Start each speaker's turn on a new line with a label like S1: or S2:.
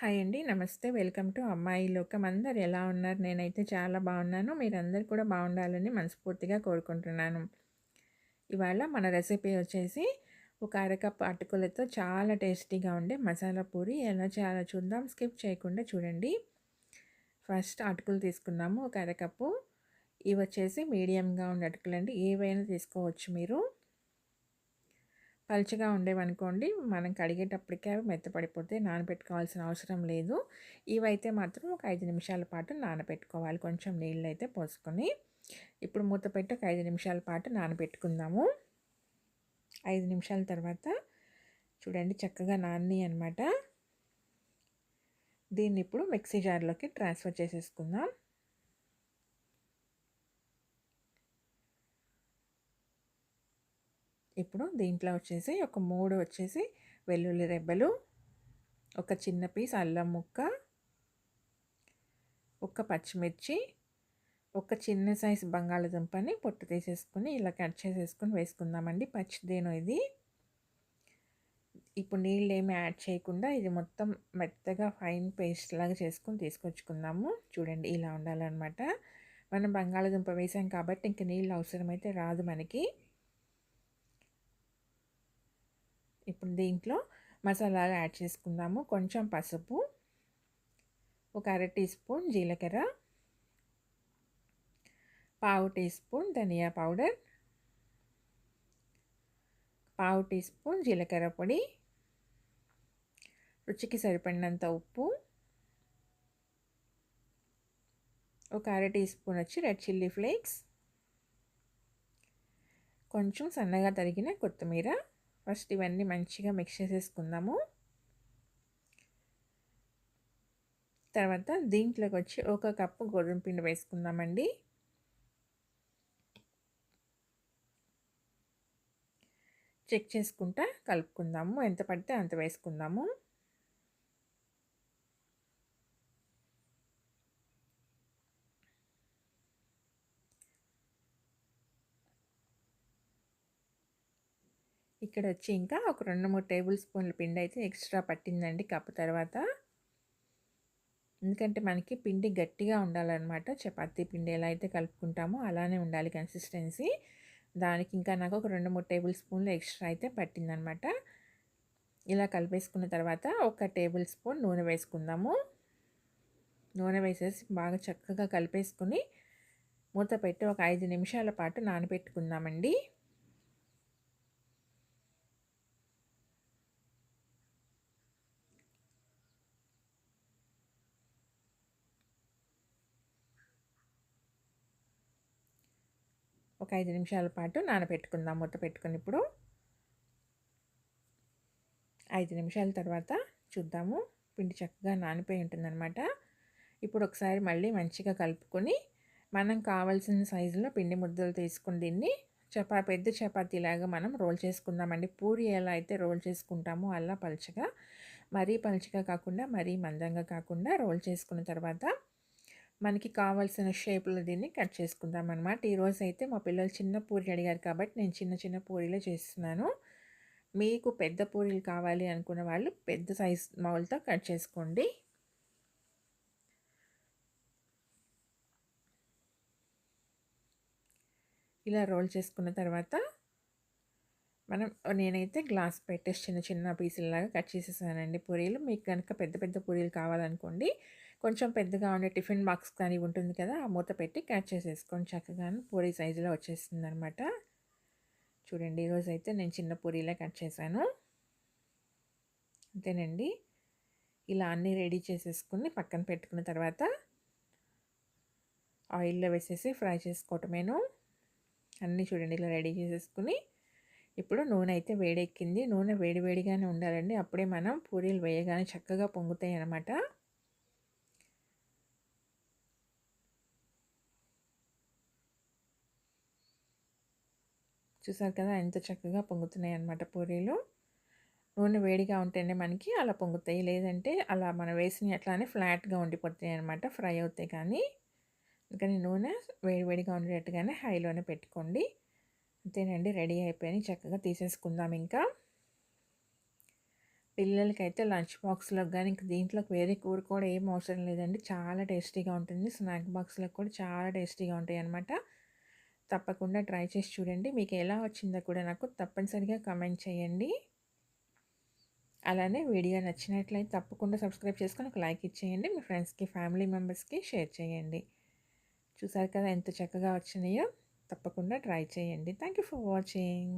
S1: Hi అండి. నమస్తే. Welcome to అమ్మాయి లోకం. అందరు ఎలా ఉన్నారు? నేనైతే చాలా బాగున్నాను. మీరందరు కూడా బాగుండాలని మనస్ఫూర్తిగా కోరుకుంటున్నాను. ఇవాళ మన రెసిపీ వచ్చేసి ఒక అరకప్పు అటుకులతో చాలా టేస్టీగా ఉండే మసాలా పూరి ఎలా చేయాలో చూద్దాం. స్కిప్ చేయకుండా చూడండి. ఫస్ట్ అటుకులు తీసుకున్నాము ఒక అరకప్పు. ఇవి వచ్చేసి మీడియంగా ఉండే అటుకులండి. ఏవైనా తీసుకోవచ్చు మీరు. పలుచగా ఉండేవనుకోండి మనం కడిగేటప్పటికే అవి మెత్తపడిపోతే నానబెట్టుకోవాల్సిన అవసరం లేదు. ఇవైతే మాత్రం ఒక ఐదు నిమిషాల పాటు నానబెట్టుకోవాలి. కొంచెం నీళ్ళు అయితే పోసుకొని ఇప్పుడు మూత పెట్టి ఒక ఐదు నిమిషాల పాటు నానబెట్టుకుందాము. ఐదు నిమిషాల తర్వాత చూడండి చక్కగా నాని అనమాట దీన్ని ఇప్పుడు మిక్సీ జార్లోకి ట్రాన్స్ఫర్ చేసేసుకుందాం. ఇప్పుడు దీంట్లో వచ్చేసి ఒక మూడు వచ్చేసి వెల్లుల్లి రెబ్బలు ఒక చిన్న పీస్ అల్లం ముక్క ఒక పచ్చిమిర్చి ఒక చిన్న సైజు బంగాళదుంపని పొట్టు తీసేసుకుని ఇలా కట్ చేసేసుకుని వేసుకుందామండి. పచ్చిదేను ఇది. ఇప్పుడు నీళ్ళు ఏమి యాడ్ చేయకుండా ఇది మొత్తం మెత్తగా ఫైన్ పేస్ట్ లాగా చేసుకుని తీసుకొచ్చుకుందాము. చూడండి ఇలా ఉండాలన్నమాట. మనం బంగాళదుంప వేసాం కాబట్టి ఇంక నీళ్ళు అవసరమైతే రాదు మనకి. ఇప్పుడు దీంట్లో మసాలాలు యాడ్ చేసుకుందాము. కొంచెం పసుపు ఒక అర టీ స్పూన్ జీలకర్ర పావు టీ స్పూన్ ధనియా పౌడర్ పావు టీ స్పూన్ జీలకర్ర పొడి రుచికి సరిపడినంత ఉప్పు ఒక అర టీ స్పూన్ వచ్చి రెడ్ చిల్లీ ఫ్లేక్స్ కొంచెం సన్నగా తరిగిన కొత్తిమీర ఫస్ట్ ఇవన్నీ మంచిగా మిక్స్ చేసేసుకుందాము. తర్వాత దీంట్లోకి వచ్చి ఒక కప్పు గోధుమ పిండి వేసుకుందామండి. చెక్ చేసుకుంటా కలుపుకుందాము. ఎంత పడితే అంత వేసుకుందాము. ఇక్కడ వచ్చి ఇంకా ఒక రెండు మూడు టేబుల్ స్పూన్ల పిండి అయితే ఎక్స్ట్రా పట్టిందండి కప్పు తర్వాత. ఎందుకంటే మనకి పిండి గట్టిగా ఉండాలన్నమాట. చపాతీ పిండి ఎలా అయితే కలుపుకుంటామో అలానే ఉండాలి కన్సిస్టెన్సీ. దానికి ఇంకా నాకు ఒక రెండు మూడు టేబుల్ స్పూన్లు ఎక్స్ట్రా అయితే పట్టిందనమాట ఇలా కలిపేసుకున్న తర్వాత ఒక టేబుల్ స్పూన్ నూనె వేసుకుందాము. నూనె వేసేసి బాగా చక్కగా కలిపేసుకుని మూత పెట్టి ఒక ఐదు నిమిషాల పాటు నానబెట్టుకుందామండి. ఒక ఐదు నిమిషాల పాటు నానబెట్టుకుందాం మూత పెట్టుకుని ఇప్పుడు. ఐదు నిమిషాల తర్వాత చూద్దాము పిండి చక్కగా నానిపోయి ఉంటుందన్నమాట. ఇప్పుడు ఒకసారి మళ్ళీ మంచిగా కలుపుకొని మనం కావాల్సిన సైజులో పిండి ముద్దలు తీసుకుని దీన్ని చపా పెద్ద చపాతీలాగా మనం రోల్ చేసుకుందామండి. పూరి ఎలా అయితే రోల్ చేసుకుంటామో అలా పలుచగా మరీ పలుచగా కాకుండా మరీ మందంగా కాకుండా రోల్ చేసుకున్న తర్వాత మనకి కావాల్సిన షేప్లో దీన్ని కట్ చేసుకుందాం అనమాట ఈరోజు అయితే మా పిల్లలు చిన్న పూరి అడిగారు కాబట్టి నేను చిన్న చిన్న పూరీలు చేస్తున్నాను. మీకు పెద్ద పూరీలు కావాలి అనుకున్న వాళ్ళు పెద్ద సైజ్ మౌల్తో కట్ చేసుకోండి. ఇలా రోల్ చేసుకున్న తర్వాత మనం నేనైతే గ్లాస్ పెట్టేసి చిన్న చిన్న పీసులలాగా కట్ చేసేసానండి పూరీలు. మీకు కనుక పెద్ద పెద్ద పూరీలు కావాలనుకోండి కొంచెం పెద్దగా ఉండే టిఫిన్ బాక్స్ కానీ ఉంటుంది కదా ఆ మూత పెట్టి క్యాచ్ చేసేసుకొని చక్కగా పూరి సైజులో వచ్చేస్తుంది అనమాట చూడండి ఈరోజు అయితే నేను చిన్న పూరీలే కట్ చేశాను. అంతేనండి. ఇలా అన్నీ రెడీ చేసేసుకుని పక్కన పెట్టుకున్న తర్వాత ఆయిల్లో వేసేసి ఫ్రై చేసుకోవటమేను. అన్నీ చూడండి ఇలా రెడీ చేసేసుకుని ఇప్పుడు నూనె అయితే వేడెక్కింది. నూనె వేడివేడిగానే ఉండాలండి. అప్పుడే మనం పూరీలు వేయగానే చక్కగా పొంగుతాయి అన్నమాట చూసారు కదా ఎంత చక్కగా పొంగుతున్నాయి అన్నమాట పూరీలు. నూనె వేడిగా ఉంటేనే మనకి అలా పొంగుతాయి. లేదంటే అలా మనం వేసిన అట్లానే ఫ్లాట్గా ఉండిపోతాయి అనమాట ఫ్రై అవుతాయి కానీ. అందుకని నూనె వేడివేడిగా ఉండేట్టుగానే హైలోనే పెట్టుకోండి. అంతేనండి రెడీ అయిపోయి చక్కగా తీసేసుకుందాం ఇంకా. పిల్లలకైతే లంచ్ బాక్స్‌లోకి కానీ ఇంక దీంట్లోకి వేరే కూర కూడా ఏం అవసరం లేదండి. చాలా టేస్టీగా ఉంటుంది. స్నాక్ బాక్స్‌లోకి కూడా చాలా టేస్టీగా ఉంటాయి అనమాట తప్పకుండా ట్రై చేసి చూడండి. మీకు ఎలా వచ్చిందో కూడా నాకు తప్పనిసరిగా కమెంట్ చేయండి. అలానే వీడియో నచ్చినట్లయితే తప్పకుండా సబ్స్క్రైబ్ చేసుకొని ఒక లైక్ ఇచ్చేయండి. మీ ఫ్రెండ్స్‌కి, ఫ్యామిలీ మెంబర్స్‌కి షేర్ చేయండి. చూసారు కదా ఎంత చక్కగా వచ్చినాయో. తప్పకుండా ట్రై చేయండి. Thank you for watching.